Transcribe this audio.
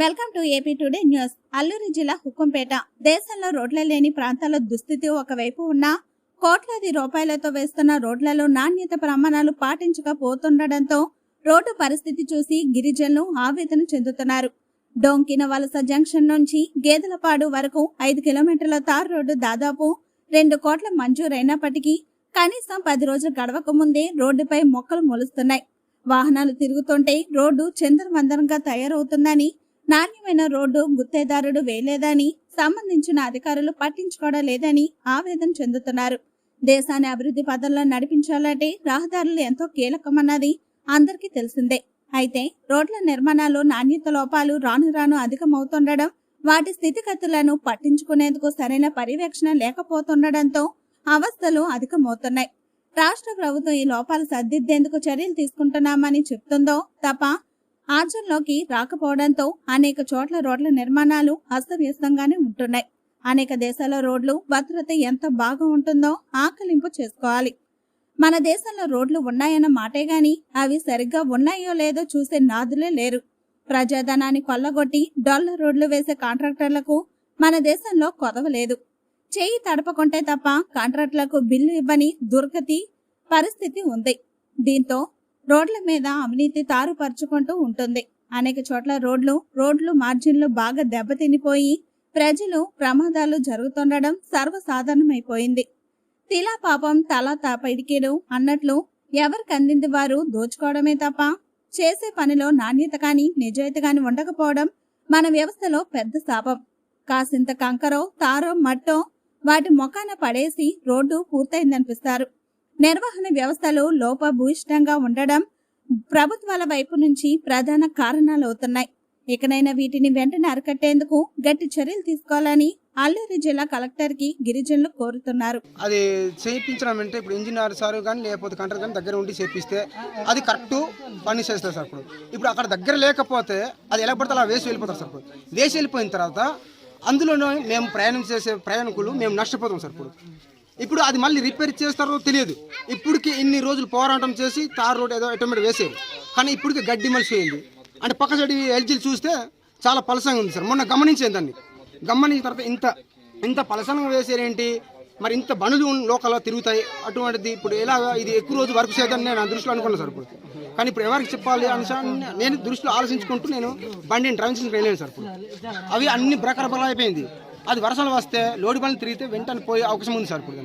Welcome to AP today news. Alluri జిల్లా హుకుంపేట దేశంలో రోడ్ల లేని ప్రాంతాల దుస్థితి ఒకవైపు ఉన్నా కోట్లాది రూపాయలతో వేస్తున్న రోడ్లలో నాణ్యత ప్రమాణాలు పాటించకపోతుండటంతో రోడ్డు పరిస్థితి చూసి గిరిజనులు ఆవేదన చెందుతున్నారు. డొంకిన వలస జంక్షన్ నుంచి గేదెలపాడు వరకు ఐదు కిలోమీటర్ల తార్ రోడ్డు దాదాపు రెండు కోట్ల మంజూరైనప్పటికీ కనీసం పది రోజులు గడవక ముందే రోడ్డుపై మొక్కలు మొలుస్తున్నాయి. వాహనాలు తిరుగుతుంటే రోడ్డు చందరమందరంగా తయారవుతుందని నాణ్యమైన రోడ్డు గుత్తేదారుడు వేయలేదని సంబంధించిన అధికారులు పట్టించుకోవడం లేదని ఆవేదన చెందుతున్నారు. దేశాన్ని అభివృద్ధి పదంలో నడిపించాలంటే రహదారులు ఎంతో కీలకమన్నది అందరికీ తెలిసిందే. అయితే రోడ్ల నిర్మాణాలు నాణ్యత లోపాలు రాను రాను అధికమవుతుండడం వాటి స్థితిగతులను పట్టించుకునేందుకు సరైన పర్యవేక్షణ లేకపోతుండడంతో అవస్థలు అధికమవుతున్నాయి. రాష్ట్ర ప్రభుత్వం ఈ లోపాలు సర్దిద్దేందుకు చర్యలు తీసుకుంటున్నామని చెప్తుందో తప్ప ఆచరణలోకి రాకపోవడంతో అనేక చోట్ల రోడ్ల నిర్మాణాలు అస్తవ్యస్తంగానే ఉంటున్నాయి. అనేక దేశాల రోడ్లు భద్రత ఎంత బాగా ఉంటుందో ఆకలింపు చేసుకోవాలి. మన దేశంలో రోడ్లు ఉన్నాయన్న మాటే గాని అవి సరిగ్గా ఉన్నాయో లేదో చూసే నాదులే లేరు. ప్రజాధనాన్ని కొల్లగొట్టి డాలర్ రోడ్లు వేసే కాంట్రాక్టర్లకు మన దేశంలో కొదవ లేదు. చేయి తడపకుంటే తప్ప కాంట్రాక్టులకు బిల్లు ఇవ్వని దుర్గతి పరిస్థితి ఉంది. దీంతో రోడ్ల మీద అవినీతి తారుపరుచుకుంటూ ఉంటుంది. అనేక చోట్ల రోడ్లు రోడ్లు మార్జిన్లు బాగా దెబ్బతినిపోయి ప్రజలు ప్రమాదాలు జరుగుతుండడం సర్వసాధారణమైపోయింది. తిలా పాపం తల తాపడికేడు అన్నట్లు ఎవరికి అందింది వారు దోచుకోవడమే తప్ప చేసే పనిలో నాణ్యత కాని నిజాయితీ కాని ఉండకపోవడం మన వ్యవస్థలో పెద్ద శాపం. కాసింత కంకరో తారో మట్టో వాటి మొఖాన పడేసి రోడ్డు పూర్తయిందనిపిస్తారు. నిర్వహణ వ్యవస్థలు లోపభూయిష్టంగా ఉండడం ప్రభుత్వాల వైపు నుంచి ప్రధాన కారణాలవుతున్నాయి. ఇకనైనా వీటిని వెంటనే అరికట్టేందుకు గట్టి చర్యలు తీసుకోవాలని అల్లూరి జిల్లా కలెక్టర్కి గిరిజనులు కోరుతున్నారు. అది చేయించడం అంటే ఇప్పుడు ఇంజనీర్ సార్ కానీ లేకపోతే కంటర్ కానీ దగ్గర ఉండి చేపిస్తే అది కరెక్ట్ పని చేస్తారు సార్ ఇప్పుడు. ఇప్పుడు అక్కడ దగ్గర లేకపోతే అది ఎలా పడితే అలా వేసి వెళ్ళిపోతారు సార్ ఇప్పుడు. వేసి వెళ్ళిపోయిన తర్వాత అందులోనే మేము ప్రయాణం చేసే ప్రయాణికులు మేము నష్టపోతాం సార్ ఇప్పుడు. ఇప్పుడు అది మళ్ళీ రిపేర్ చేస్తారో తెలియదు. ఇప్పటికి ఇన్ని రోజులు పోరాటం చేసి తార్ రోడ్ ఏదో ఆటోమేటిక్ వేసేది. కానీ ఇప్పటికి గడ్డి మలిసి అయింది అంటే పక్క సైడ్ ఎల్జీలు చూస్తే చాలా పలసంగా ఉంది సార్. మొన్న గమనించాను దాన్ని. గమనించిన తర్వాత ఇంత ఇంత పలసంగా వేసేరేంటి మరి ఇంత బండ్లు లోకల్లో తిరుగుతాయి. అటువంటిది ఇప్పుడు ఎలా ఇది ఎక్కువ రోజు వర్క్ చేయదని నేను దృష్టిలో అనుకున్నాను సార్ ఇప్పుడు. కానీ ఇప్పుడు ఎవరికి చెప్పాలి అని నేను దృష్టిలో ఆలోచించుకుంటూ నేను బండిని డ్రైవింగ్ వెళ్ళాను సార్ ఇప్పుడు. అవి అన్ని ప్రకారం అయిపోయింది. అది వర్షాలు వస్తే లోడి బండ్లు తిరిగితే వెంటనే పోయే అవకాశం ఉంది సార్ ఇప్పుడు